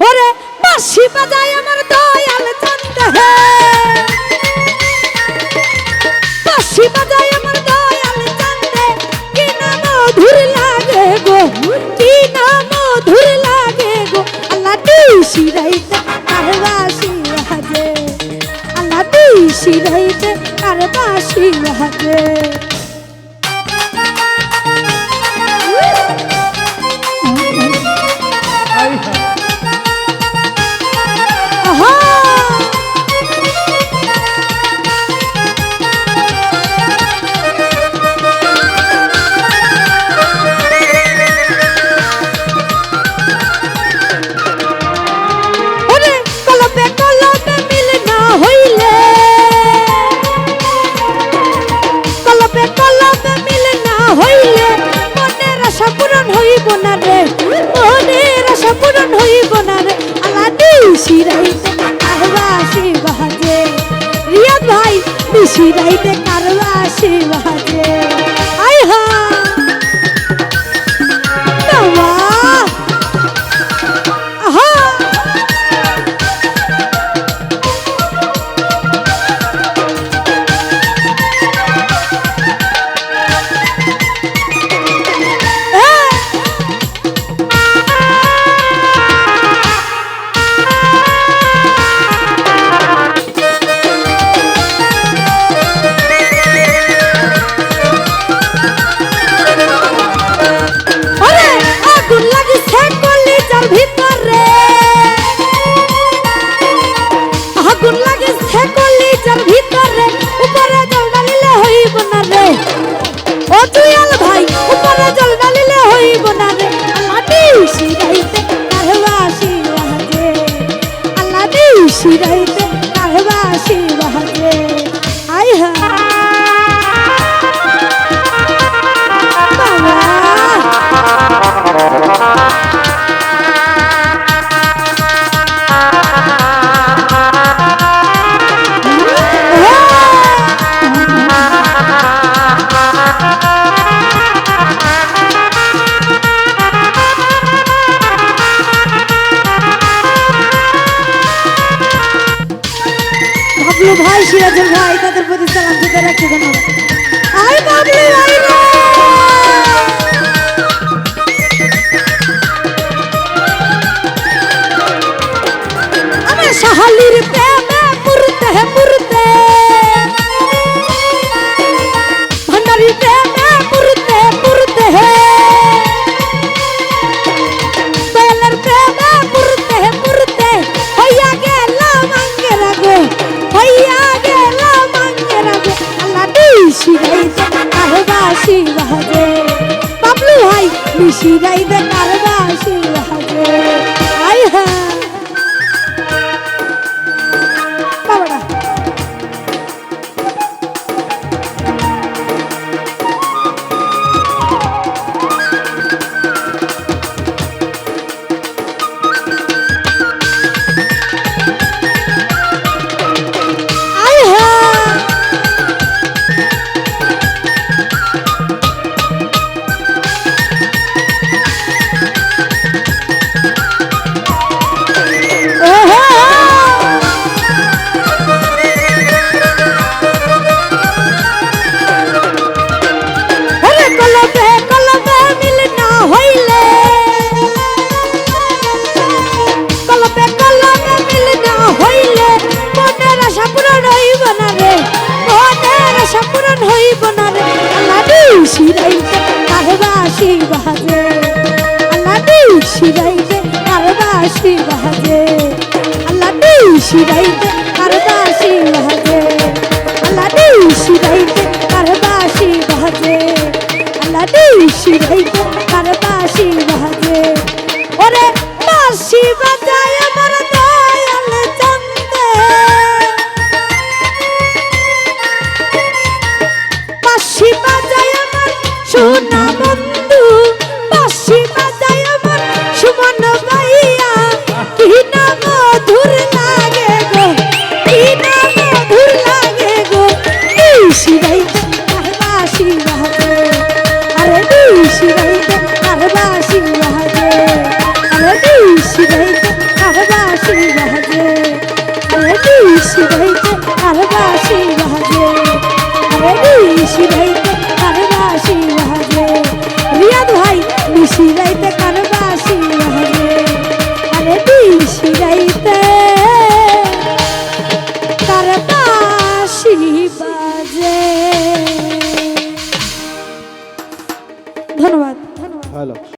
ওরে বাঁশি বাজায় আমার দয়াল চান্দ হে। বাঁশি বাজায় আমার দয়াল চান্দে কি না মধুর লাগে গো, কি না মধুর লাগে গো। আল্লাহ দিশি রাইতে আর বাঁশি বাজে আল্লাহ দিশি রাইতে আর বাঁশি বাজে দিশি রাইতে কারবাসি বাজে রিয়াদ ভাই দিশি রাইতে কারবাসি বাজে দিশি রাইতে কারবাসি বাবলু ভাই সিরাজের ভাই তাদের প্রতি সালাম দিতে রাখতে ধন্যবাদ আই বাবলু ভাই ভাই দে কারবাসি বাজে। আল্লাহ দিশি রাইতে কারবাসি বাজে। আল্লাহ দিশি রাইতে কারবাসি বাজে। আল্লাহ দিশি রাইতে কারবাসি বাজে। আল্লাহ দিশি রাইতে কারবাসি বাজে। ওরে বাসি বাজায় আমার দয়াল চন্দে। মিশি ভাই তার রাশি বাজে ভাই মিশি ভাই